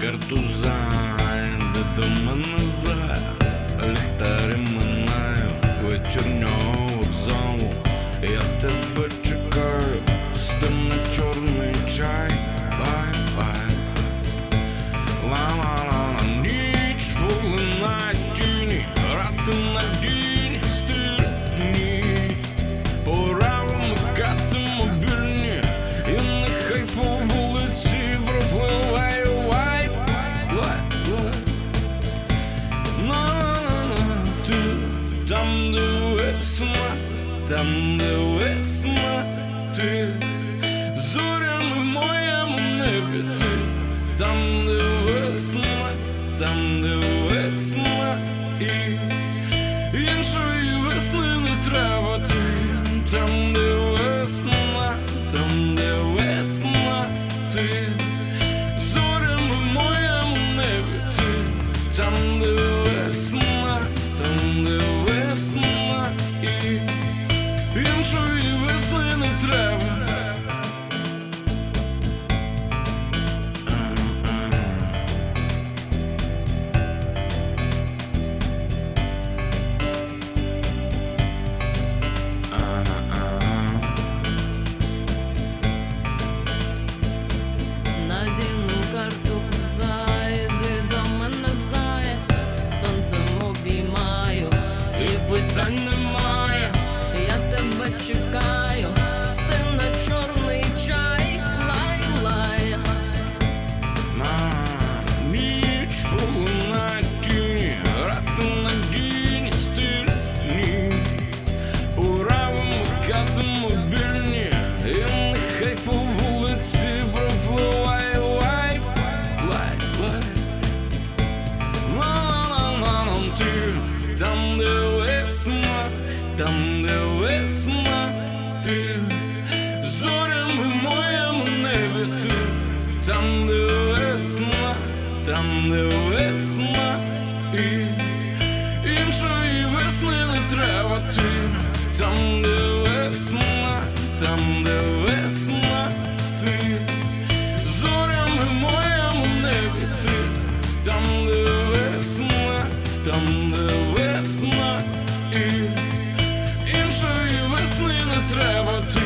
картуза, там, де весна, ти. Зорями моєму небі, ти. Там, де весна, там, де весна, і іншої весни не треба, ти. Там, іншої там, де весна, там, де весна, ти зорями моєму небі ти. Там, де весна, там, де весна, і іншої весни не треба ти, там, де весна, там, де весна, ти. Зорями моєму небі там, де весна, там, never